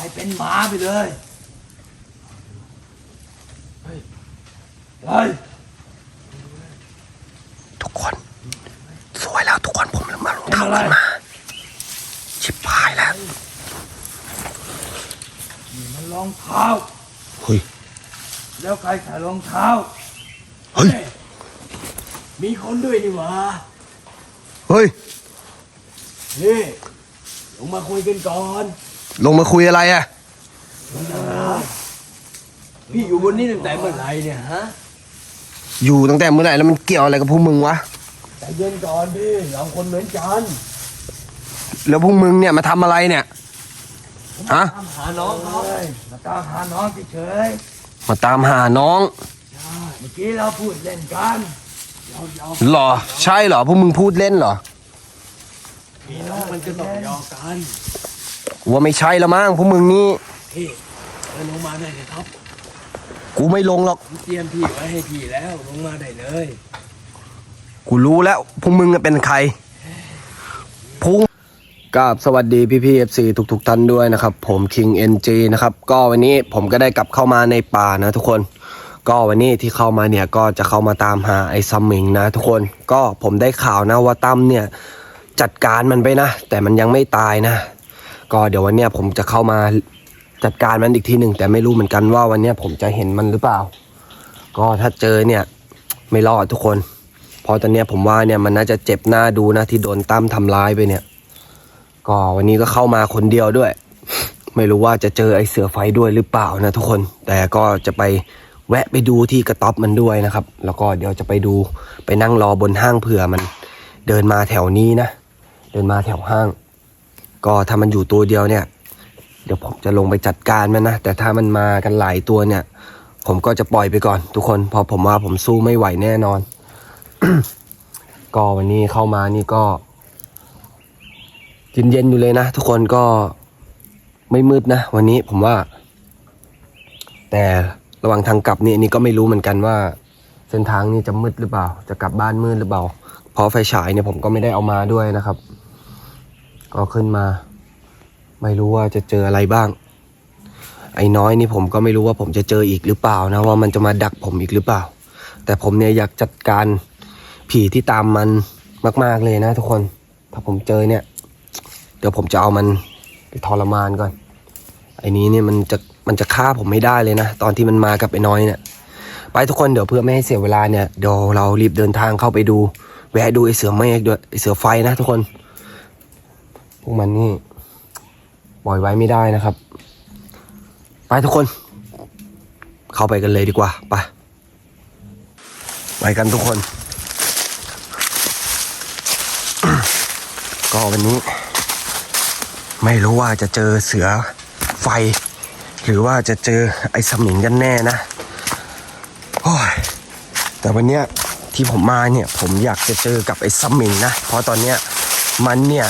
ให้เป็นหมาไปเลยเฮ้ยเฮ้ยทุกคน สวยแล้วทุกคนผมมาลงเท้าขึ้นมา ชิบหายแล้วนี่มันรองเท้า เฮ้ย แล้วใครใส่รองเท้าเฮ้ยมีคนด้วยนี่หว่าเฮ้ย นี่ลงมาคุยกันก่อน ลงมาคุยอะไรอะพี่อยู่บนนี้ตั้งแต่เมื่อไหร่เนี่ยฮะอยู่ตั้งแต่เมื่อไหร่แล้วมันเกี่ยวอะไรกับพวกมึงวะใจเย็นก่อนพี่เราคนเหมือนกันแล้วพวกมึงเนี่ยมาทำอะไรเนี่ย ฮะ ตามหาน้องเขามาตามหาน้องเฉยมาตามหาน้องๆใช่เมื่อกี้เราพูดเล่นกันเรายอมเหรอ ใช่เหรอพวกมึงพูดเล่นเหรอ พี่น้องมันก็ต้องยอมกัน กูว่าไม่ใช่ละมั้งพวกมึงนี่พี่เดินลงมาได้เลยครับกูไม่ลงหรอกผมเตรียมพี่ไว้ให้พี่แล้วลงมาได้เลยกูรู้แล้วพวกมึงอะเป็นใครพุงกับสวัสดีพี่พี่เอฟซีทุกๆท่านด้วยนะครับ ผม King NG นะครับก็วันนี้ผมก็ได้กลับเข้ามาในป่านะทุกคน ก็วันนี้ที่เข้ามาเนี่ยก็จะเข้ามาตามหาไอ้ซัมมิงนะทุกคนก็ผมได้ข่าวนะว่าตั้มเนี่ยจัดการมันไปนะ แต่มันยังไม่ตายนะ ก็เดี๋ยววันเนี้ยผมจะเข้ามาจัดการมันอีกทีหนึ่งแต่ไม่รู้เหมือนกันว่าวันเนี้ยผมจะเห็นมันหรือเปล่า ก็ถ้าเจอเนี่ยไม่รอดทุกคนเพราะตอนเนี้ยผมว่าเนี่ยมันน่าจะเจ็บหน้าดูนะที่โดนตั้มทำร้ายไปเนี่ย ก็วันนี้ก็เข้ามาคนเดียวด้วย ไม่รู้ว่าจะเจอไอ้เสือไฟด้วยหรือเปล่านะทุกคน แต่ก็จะไปแวะไปดูที่กระต๊อบมันด้วยนะครับ แล้วก็เดี๋ยวจะไปดูไปนั่งรอบนห้างเผื่อมัน เดินมาแถวนี้นะ เดินมาแถวห้าง ก็ถ้ามันอยู่ตัวเดียวเนี่ย เดี๋ยวผมจะลงไปจัดการมันนะ แต่ถ้ามันมากันหลายตัวเนี่ย ผมก็จะปล่อยไปก่อน ทุกคน พอผมว่าผมสู้ไม่ไหวแน่นอน ก็วันนี้เข้ามานี่ก็เย็นๆอยู่เลยนะทุกคนก็ไม่มืดนะ วันนี้ผมว่า แต่ระหว่างทางกลับนี่นี่ก็ไม่รู้เหมือนกันว่า เส้นทางนี่จะมืดหรือเปล่า จะกลับบ้านมืดหรือเปล่า เพราะไฟฉายเนี่ยผมก็ไม่ได้เอามาด้วยนะครับ ก็ขึ้นมา ไม่รู้ว่าจะเจออะไรบ้าง ไอ้น้อยนี่ผมก็ไม่รู้ว่าผมจะเจออีกหรือเปล่านะว่ามันจะมาดักผมอีกหรือเปล่า แต่ผมเนี่ยอยากจัดการผีที่ตามมันมาก ๆเลยนะทุกคน ถ้าผมเจอเนี่ย เดี๋ยวผมจะเอามันไปทรมานก่อน ไอ้นี้เนี่ยมันจะมันจะฆ่าผมไม่ได้เลยนะ ตอนที่มันมากับไอ้น้อยเนี่ย ไปทุกคนเดี๋ยวเพื่อไม่ให้เสียเวลาเนี่ยเดี๋ยวเรารีบเดินทางเข้าไปดู แวะดูไอ้เสือเมฆด้วยไอ้เสือไฟนะทุกคน พวกมันนี่ปล่อยไว้ไม่ได้นะครับ ไปทุกคน เข้าไปกันเลยดีกว่าไปไปกันทุกคน ก็วันนี้ ไม่รู้ว่าจะเจอเสือไฟ หรือว่าจะเจอไอ้สมิงกันแน่นะโอ้แต่วันเนี้ยที่ผมมาเนี่ยผมอยากจะเจอกับไอ้สมิงนะ เพราะตอนเนี้ยมันเนี่ย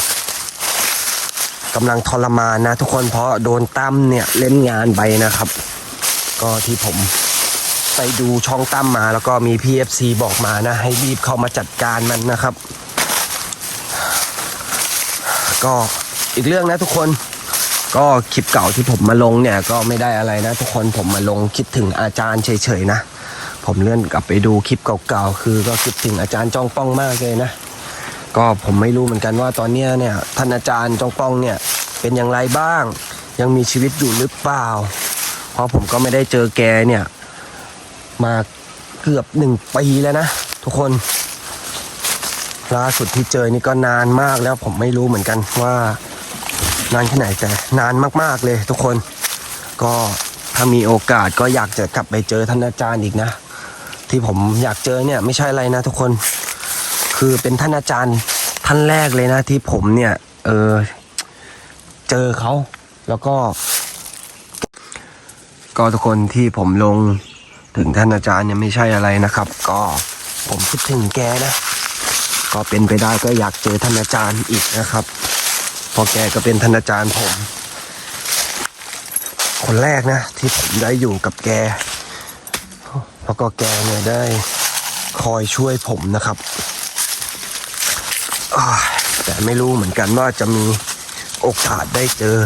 กำลังทรมานนะ ทุกคนเพราะโดนตั้มเนี่ยเล่นงานไปนะครับ ก็ที่ผมไปดูช่องตั้มมาแล้วก็มี PFC บอกมานะ ให้รีบเข้ามาจัดการมันนะครับ ก็อีกเรื่องนะทุกคนก็คลิปเก่าที่ผมมาลงเนี่ยก็ไม่ได้อะไรนะ ทุกคนผมมาลงคิดถึงอาจารย์เฉยๆนะ ผมเลื่อนกลับไปดูคลิปเก่าๆคือก็คิดถึงอาจารย์จ้องป้องมากเลยนะ ก็ผมไม่รู้เหมือนกันว่าตอนนี้เนี่ยท่านอาจารย์จองปองเนี่ยเป็นอย่างไรบ้าง ยังมีชีวิตอยู่หรือเปล่า เพราะผมก็ไม่ได้เจอแกเนี่ยมาเกือบหนึ่งปีแล้วนะทุกคนล่าสุดที่เจอนี่ก็นานมากแล้วผมไม่รู้เหมือนกันว่านานแค่ไหนแต่นานมากๆเลยทุกคน ก็ถ้ามีโอกาสก็อยากจะกลับไปเจอท่านอาจารย์อีกนะ ที่ผมอยากเจอเนี่ยไม่ใช่อะไรนะทุกคน คือเป็นท่านอาจารย์ท่านแรกเลยนะที่ผมเนี่ยเออเจอเขาแล้วก็ ก็ทุกคนที่ผมลงถึงท่านอาจารย์เนี่ยไม่ใช่อะไรนะครับ ก็ผมคิดถึงแกนะ ก็เป็นไปได้ก็อยากเจอท่านอาจารย์อีกนะครับพอแกก็เป็นท่านอาจารย์ผม คนแรกนะ ที่ผมได้อยู่กับแกแล้วก็แกเนี่ยได้คอยช่วยผมนะครับ แต่ไม่รู้เหมือนกันว่าจะมีโอกาสได้เจอ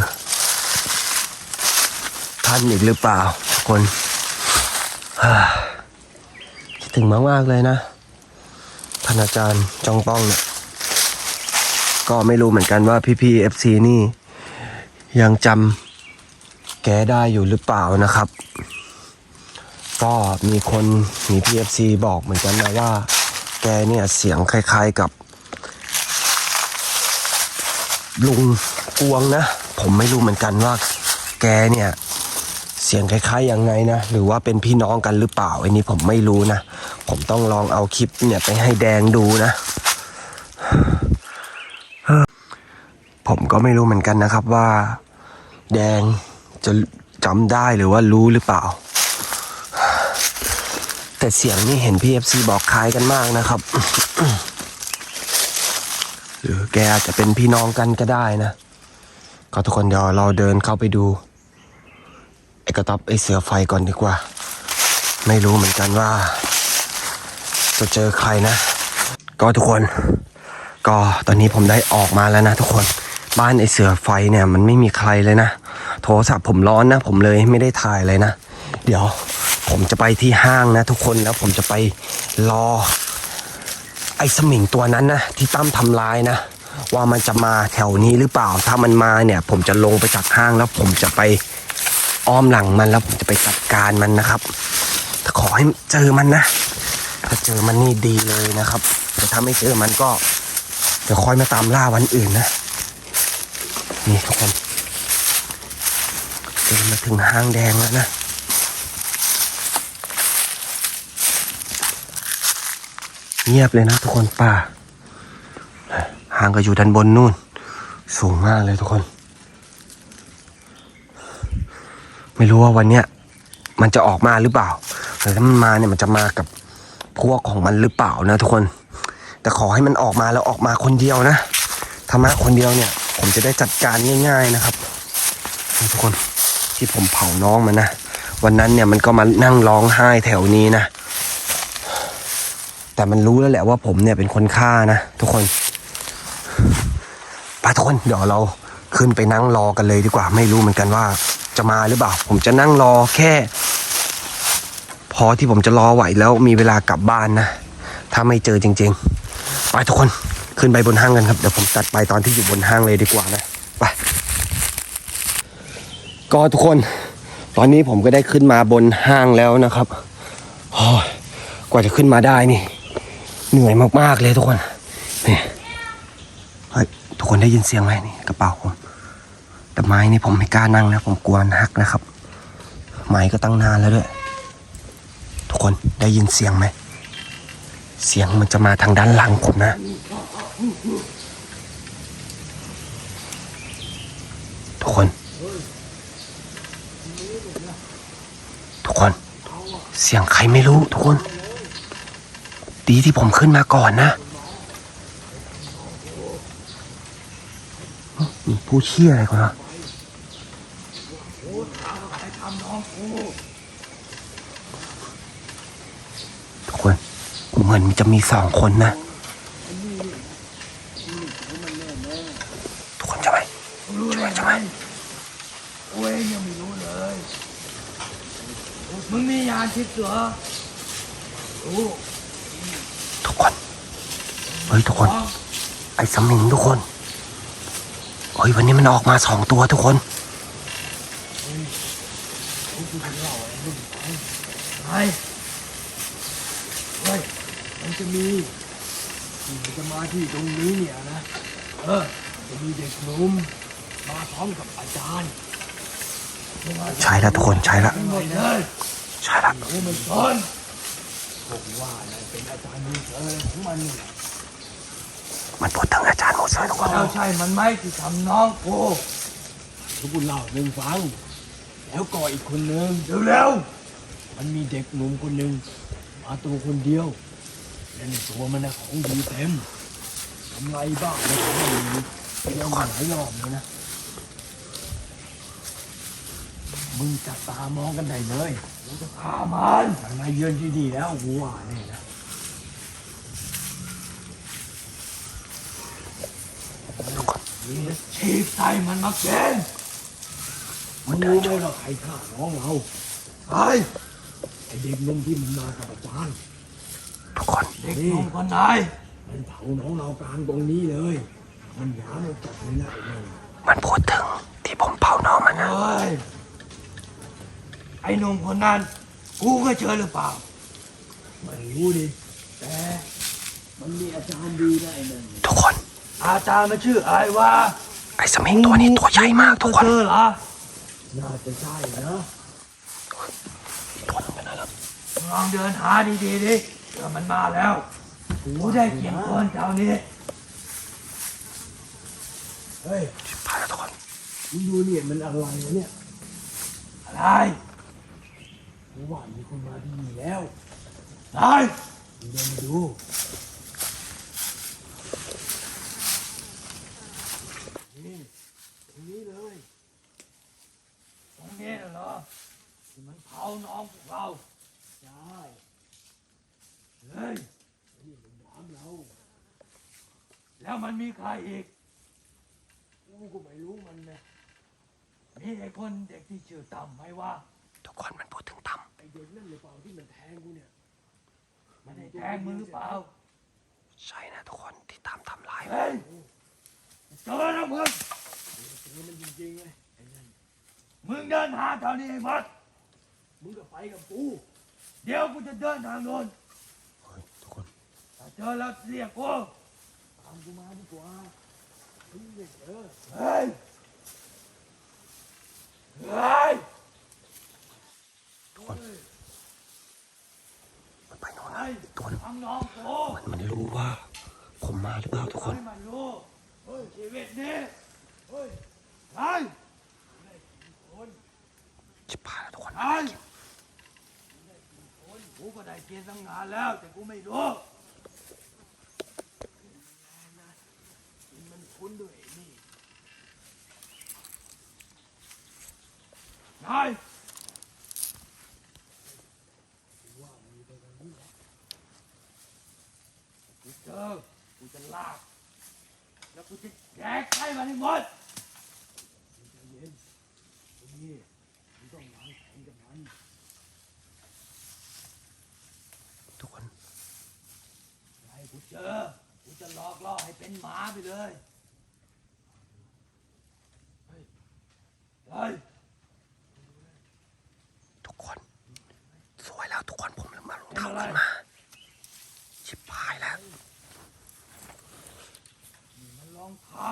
ท่านอีกหรือเปล่าทุกคนคิดถึงมากๆเลยนะท่านอาจารย์จองป้องเนี่ยก็ไม่รู้เหมือนกันว่าพี่ๆ FC นี่ ยังจำแกได้อยู่หรือเปล่านะครับ ก็มีคนมีพีเอฟซีบอกเหมือนกันนะว่า แกเนี่ยเสียงคล้าย ๆกับ ลุงกวงนะ ผมไม่รู้เหมือนกันว่าแกเนี่ย เสียงคล้ายๆยังไงนะ หรือว่าเป็นพี่น้องกันหรือเปล่าอันนี้ผมไม่รู้นะ ผมต้องลองเอาคลิปเนี่ยไปให้แดงดูนะ ผมก็ไม่รู้เหมือนกันนะครับว่า แดงจะจำได้หรือว่ารู้หรือเปล่า แต่เสียงนี่เห็นพี่เอฟซีบอกคล้ายกันมากนะครับ หรือแกอาจจะเป็นพี่น้องกันก็ได้นะก็ทุกคนเดี๋ยวเราเดินเข้าไปดูไอ้กระต๊อบไอ้เสือไฟก่อนดีกว่า ไม่รู้เหมือนกันว่า จะเจอใครนะ ก็ทุกคน ก็ตอนนี้ผมได้ออกมาแล้วนะ ทุกคนบ้านไอเสือไฟเนี่ยมันไม่มีใครเลยนะ โทรศัพท์ผมร้อนนะ ผมเลยไม่ได้ถ่ายเลยนะ เดี๋ยวผมจะไปที่ห้างนะ ทุกคนแล้วผมจะไปรอ ไอ้สมิงตัวนั้นนะที่ตั้มทำลายนะว่ามันจะมาแถวนี้หรือเปล่า ถ้ามันมาเนี่ย ผมจะลงไปจากห้างแล้ว ผมจะไปอ้อมหลังมันแล้วผมจะไปจัดการมันนะครับแต่ขอให้เจอมันนะ ถ้าเจอมันนี่ดีเลยนะครับ แต่ถ้าไม่เจอมันก็เดี๋ยวค่อยมาตามล่าวันอื่นนะ นี่ทุกคนเดินมาถึงห้างแดงแล้วนะ เงียบเลยนะทุกคนป่าห้างก็อยู่ด้านบนนู่น สูงมากเลยทุกคน ไม่รู้ว่าวันเนี้ยมันจะออกมาหรือเปล่าแต่ถ้ามันมาเนี่ยมันจะมากับพวกของมันหรือเปล่านะทุกคน แต่ขอให้มันออกมาแล้วออกมาคนเดียวนะถ้ามาคนเดียวเนี่ย ผมจะได้จัดการง่าย ๆนะครับทุกคนที่ผมเผาน้องมันนะวันนั้นเนี่ยมันก็มานั่งร้องไห้แถวนี้นะ แต่มันรู้แล้วแหละว่าผมเนี่ยเป็นคนฆ่านะทุกคนไปทุกคนเดี๋ยวเราขึ้นไปนั่งรอกันเลยดีกว่า ไม่รู้เหมือนกันว่าจะมาหรือเปล่า ผมจะนั่งรอแค่ พอที่ผมจะรอไหวแล้วมีเวลากลับบ้านนะ ถ้าไม่เจอจริง ๆ ไปทุกคนขึ้นไปบนห้างกันครับ เดี๋ยวผมตัดไปตอนที่อยู่บนห้างเลยดีกว่านะ ไป ก็ทุกคน ตอนนี้ผมก็ได้ขึ้นมาบนห้างแล้วนะครับโอ้กว่าจะขึ้นมาได้นี่ เหนื่อยมากๆเลยทุกคนนี่เฮ้ยทุกคนได้ยินเสียงไหมนี่กระเป๋าผมแต่ไม้นี่ผมไม่กล้านั่งนะ ผมกลัวนหักนะครับ ไม้ก็ตั้งนานแล้วด้วย ทุกคนได้ยินเสียงไหม เสียงมันจะมาทางด้านหลังผมนะ ทุกคน ทุกคน เสียงใครไม่รู้ทุกคน ดีที่ผมขึ้นมาก่อนนะมีผู้เชี่ยอะไรกันนะทุกคนเหมือนจะมีสองคนนะ ทุกคนจะไหมรู้ได้จะไหมมโอ้ยยังไม่รู้เลย มึงมียาทิพย์เหรอโอ้ ฮ้ยทุกคน ไอ้สมิงทุกคน เฮ้ยวันนี้มันออกมาสองตัวทุกคนไอ้เฮ้ยมันจะมีมันจะมาที่ตรงนี้เนี่ยนะ เออ จะมีเด็กหนุ่มมาพร้อมกับอาจารย์ใช่แล้วทุกคนใช่แล้วทั้งหมดเลยใช่แล้วโอ้มันซ้อนผมว่านะเป็นอาจารย์มีเธออะไรของมันนี่แหละ มันพูดถึงอาจารย์โมเสสทุกคนแล้วใช่มันไหมที่ทำน้องกูทุกคนเล่าหนึ่งฟัง แล้วก็อีกคนหนึ่งเร็วๆมันมีเด็กหนุ่มคนหนึ่งมาตัวคนเดียวและในตัวมันนะของดีเต็มทำไรบ้างไม่ทำอะไรเลยเที่ยวมาหลายรอบเลยนะมึงจับตามองกันได้เลยมึงจะฆ่ามันทำไมเยือนที่ดีแล้วกูว่าเนี่ยนะ มึงจะฉีกใส่มันมาเกณฑ์มันมึงรู้ไหมว่าใครฆ่าน้องเราใครไอเด็กหนุ่มที่มันมากับอาจารย์ทุกคนเด็กหนุ่มคนไหนมันเผาน้องเรากลางตรงนี้เลย มันหยามเราจับเลยนะไอ้นั่นมันพูดถึงที่ผมเผาน้องมันนะเฮ้ยไอ้หนุ่มคนนั้นกูก็เจอหรือเปล่าไม่รู้ดิแต่มันมีอาจารย์ดีนะไอ้นั่นทุกคน อาจารย์มันชื่ออะไรวะไอ้สมิงตัวนี้ตัวใหญ่มากทุกคนเจอเหรอน่าจะใช่นะตัวนึงไปไหนแล้วลองเดินหาดีๆดิเดี๋ยวมันมาแล้วกูได้เขียนคนแถวนี้เฮ้ยชิบหายแล้วทุกคนมึงดูเนี่ยมันอะไรวะเนี่ยอะไรกูว่ามีคนมาที่นี่แล้วไอ้มึงเดินมาดู นี่ตรง นี้เลยตรงนี้เหรอที่มันเผาน้องพวกเราใช่เฮ้ยนี่มันน้ำเรา แล้วมันมีใครอีกกูก็ไม่รู้มันนะมีไอ้คนเด็กที่ชื่อต่ำไหมวะทุกคนมันพูดถึงตั้มไอ้เด็กนั่นหรือเปล่าที่มันแทงกูเนี่ย มันได้แทงมึงหรือเปล่า ใช่นะทุกคนที่ตามทำร้ายเฮ้ยเจอแล้วมึง เจอมันจริงๆเลยไอ้นั่นมึงเดินหาแถวนี้ให้หมด มึงก็ไปกับกูเดี๋ยวกูจะเดินทางโน้นเฮ้ยทุกคนถ้าเจอแล้วเรียกกูตามกูมาดีกว่ามึงไม่เจอเฮ้ยเฮ้ยทุกคนมันไปโน่นเฮ้ยตัวนึงทำน้องกูมันมันรู้ว่า ผมมาหรือเปล่าทุกคน ให้มันรู้เฮ้ยชีวิตนี้เฮ้ย เฮ้ยชิบหายแล้วทุกคนเฮ้ยกูก็ได้กินตั้งนานแล้วแต่กูไม่รู้มันคุ้นด้วยไอ้นี่นายกูเจอกูจะลาก แล้วกูจะแดกให้มันให้หมดใจเย็นตรงนี้มึงต้องวางแผนกับมัน ทุกคน ให้กูเจอ กูจะหลอกล่อให้ เป็นหมาไปเลยเฮ้ยเฮ้ยทุกคน สวยแล้วทุกคนผมเลยมาลงเป็นเท้าอะไรขึ้นมา ชิบหายแล้วนี่มันรองเท้า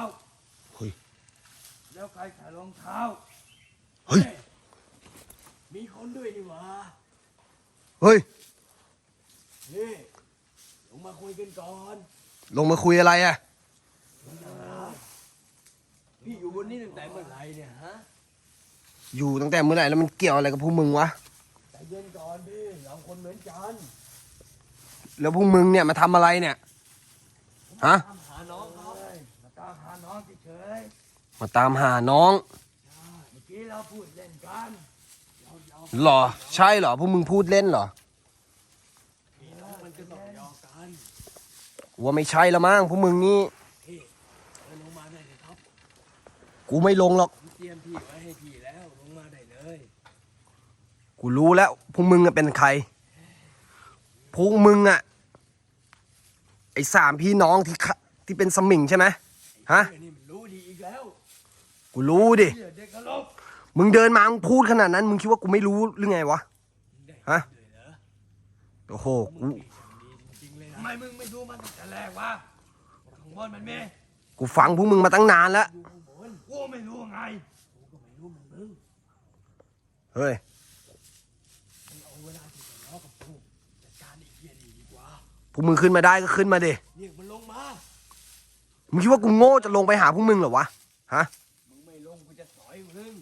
เฮ้ย แล้วใครใส่รองเท้า เฮ้ย มีคนด้วยนี่หว่าเฮ้ย นี่ลงมาคุยกันก่อน ลงมาคุยอะไรอะพี่อยู่บนนี้ตั้งแต่เมื่อไหร่เนี่ยฮะอยู่ตั้งแต่เมื่อไหร่แล้วมันเกี่ยวอะไรกับพวกมึงวะใจเย็นก่อนพี่เราคนเหมือนกันแล้วพวกมึงเนี่ยมาทำอะไรเนี่ย ฮะ ตามหาน้องเขามาตามหาน้องเฉยมาตามหาน้องๆใช่เมื่อกี้เราพูดเล่นกันเราเราเหรอ ใช่เหรอพวกมึงพูดเล่นเหรอ พี่น้องมันก็ต้องยอมกัน ว่าไม่ใช่ละมั้งพวกมึงนี่พี่เดินลงมาได้เลยครับกูไม่ลงหรอก ผมเตรียมพี่ไว้ให้พี่แล้วลงมาได้เลย กูรู้แล้วพวกมึงอะเป็นใครพวกมึงอะไอสามพี่น้องที่ขะที่เป็นสมิงใช่ไหมฮะเดี๋ยวนี่มันรู้ดีอีกแล้วกูรู้ดิ เดี๋ยวเด็กกระลบมึงเดินมา มึงพูดขนาดนั้น มึงคิดว่ากูไม่รู้หรือไงวะได้ฮะด้วยเหรอโอ้โห กู ไมมึงไม่ดูมันตั้งแต่แรกวะข้างบนมันมีกูฟังพวกมึงมาตั้งนานแล้วดูข้างบนกูไม่รู้ไงกูก็ไม่รู้เหมือนมึงเฮ้ยมึงเอาเวลาที่จะล้อกับกูจัดการไอ้เหี้ยนี่ดีกว่าพวกมึงขึ้นมาได้ก็ขึ้นมาดิ เรียกมันลงมา มึงคิดว่ากูโง่จะลงไปหาพวกมึงเหรอวะ ฮะ มึงไม่ลงกูจะสอยมึง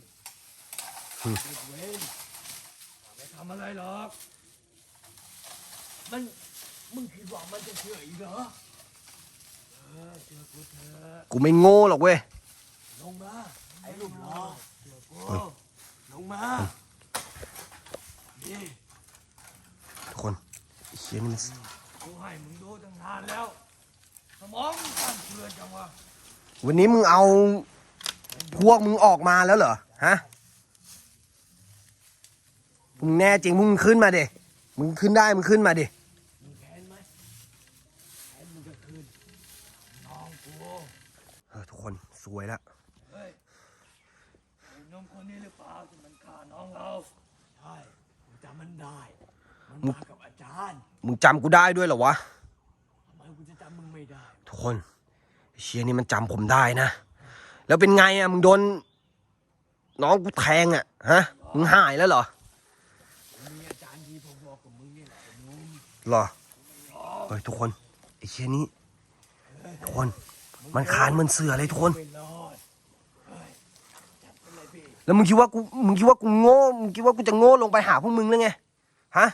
อืมเด็กเวนไม่ทำอะไรหรอก มัน มึงคิดว่ามันจะเชื่ออีกเหรอเออเชื่อกูเถอะกูไม่โง่หรอกเว้ย ลงมาไอ้ลูกหลอเชื่อกูลงมานี่ทุกคนไอ้เชี่ยนี่มันกูให้มึงดูตั้งนานแล้ว สมองมึงสั่นเกลือนจังวะวันนี้มึงเอาพวกมึงออกมาแล้วเหรอ ฮะ มึงแน่จริงมึงขึ้นมาดิ มึงขึ้นได้มึงขึ้นมาดิ มึงแค้นไหมแค้นมึงก็คืนน้องกู เออทุกคน สวยแล้วเฮ้ยไอ้หนมคนนี้หรือเปล่าที่มันฆ่าน้องเรา ใช่กูจำมันได้ มันมากับอาจารย์มึงจำกูได้ด้วยเหรอวะ ทำไมกูจะจำมึงไม่ได้ ทุกคนไอ้เชียนี่มันจำผมได้นะ แล้วเป็นไงอะ มึงโดน น้องกูแทงอะ ฮะ มึงหายแล้วเหรอมีอาจารย์ดีพอๆกับมึงนี่แหละไอ้หนุ่มเหรอเฮ้ยทุกคนไอ้เชียนี้ทุกคน มันคานมันเสือเลยทุกคน แล้วมึงคิดว่ากู มึงคิดว่ากูโง่ มึงคิดว่ากูจะโง่ลงไปหาพวกมึงหรือไง ฮะ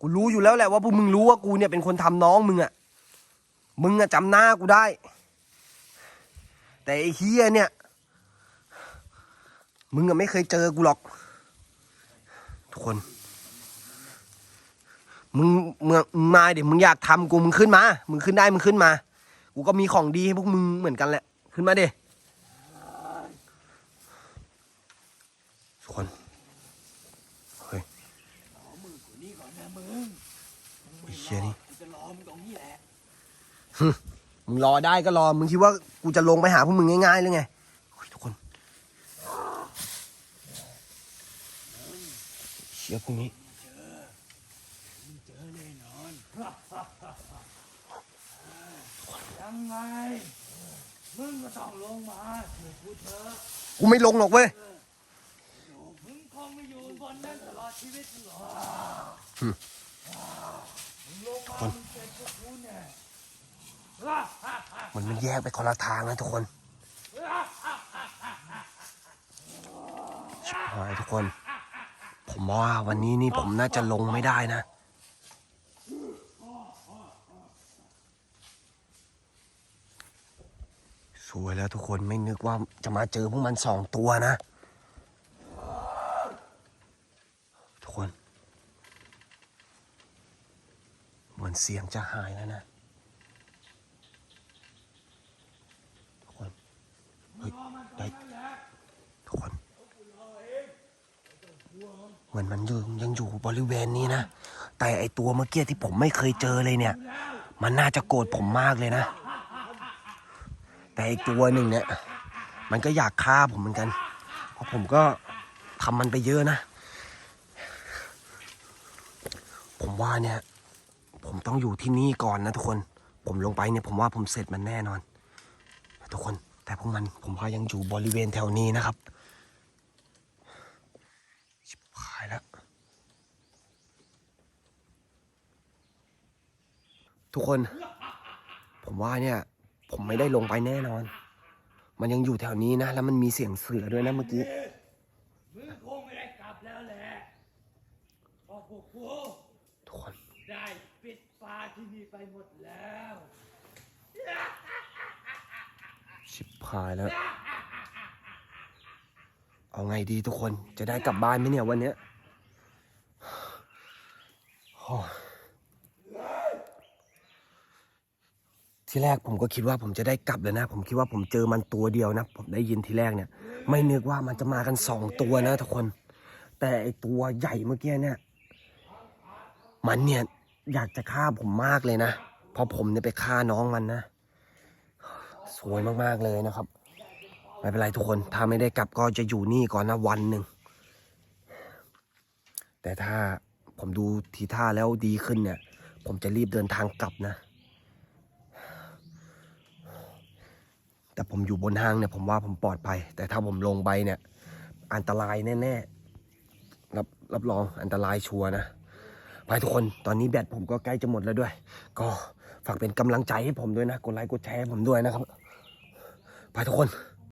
กูรู้อยู่แล้วแหละว่าพวกมึงรู้ว่ากูเนี่ยเป็นคนทำน้องมึงอะมึงอะจำหน้ากูได้ แต่ไอ้เฮียเนี่ย มึงอะไม่เคยเจอกูหรอก ทุกคน มึงมึงมึงมาเดี๋ยวมึงอยากทำกูมึงขึ้นมา มึงขึ้นได้มึงขึ้นมา กูก็มีของดีให้พวกมึงเหมือนกันแหละ ขึ้นมาเดทุกคนเฮ้ยมือกูนี่ก่อนนะมึงไอ้เหี้อยนี่จะรอมึงตรงนี้แหละมึงรอได้ก็รอ มึงคิดว่ากูจะลงไปหาพวกมึงง่ายๆหรือไงทุกคนเชี่ยพวกนี้ มึงเจอแน่นอน ยังไง มึงก็ต้องลงมาเถอะกูเถอะกูไม่ลงหรอกเว้ยมึงคงไม่อยู่บนนั้นตลอดชีวิตหรอกมึงลงมามึงเป็นพวกกูแน่มันมันแยกไปคนละทางนะทุกคนชิบหายทุกคน ผมว่าวันนี้นี่ผมน่าจะลงไม่ได้นะ สวยแล้วทุกคนไม่นึกว่าจะมาเจอพวกมันสองตัวนะ ทุกคนเหมือนเสียงจะหายแล้วนะทุกคนเฮ้ยได้ทุกคนเหมือนมันยังยังอยู่บริเวณนี้นะ แต่ไอตัวเมื่อกี้ที่ผมไม่เคยเจอเลยเนี่ย มันน่าจะโกรธผมมากเลยนะ แต่อีกตัวหนึ่งเนี่ย มันก็อยากฆ่าผมเหมือนกัน เพราะผมก็ทำมันไปเยอะนะ ผมว่าเนี่ย ผมต้องอยู่ที่นี่ก่อนนะทุกคน ผมลงไปเนี่ยผมว่าผมเสร็จมันแน่นอน ทุกคน แต่พวกมันผมว่ายังอยู่บริเวณแถวนี้นะครับชิบหายแล้วทุกคน ผมว่าเนี่ย ผมไม่ได้ลงไปแน่นอน มันยังอยู่แถวนี้นะ แล้วมันมีเสียงเสือด้วยนะเมื่อกี้มึงคงไม่ได้กลับแล้วแหละเพราะพวกกูทุกคนได้ปิดฟ้าที่นี่ไปหมดแล้ว ชิบหายแล้ว เอาไงดีทุกคน จะได้กลับบ้านไหมเนี่ยวันเนี้ยโที่แรกผมก็คิดว่าผมจะได้กลับแล้วนะ ผมคิดว่าผมเจอมันตัวเดียวนะ ผมได้ยินทีแรกเนี่ย ไม่นึกว่ามันจะมากันสองตัวนะทุกคน แต่ไอตัวใหญ่เมื่อกี้เนี่ย มันเนี่ยอยากจะฆ่าผมมากเลยนะเพราะผมเนี่ยไปฆ่าน้องมันนะสวยมากๆเลยนะครับ ไม่เป็นไรทุกคน ถ้าไม่ได้กลับก็จะอยู่นี่ก่อนนะวันหนึ่งแต่ถ้าผมดูทีท่าแล้วดีขึ้นเนี่ย ผมจะรีบเดินทางกลับนะ แต่ผมอยู่บนห้างเนี่ยผมว่าผมปลอดภัย แต่ถ้าผมลงไปเนี่ย อันตรายแน่ๆรับรับรองอันตรายชัวร์นะไปทุกคนตอนนี้แบตผมก็ใกล้จะหมดแล้วด้วย ก็ฝากเป็นกำลังใจให้ผมด้วยนะ กดไลค์กดแชร์ผมด้วยนะครับ ไปทุกคน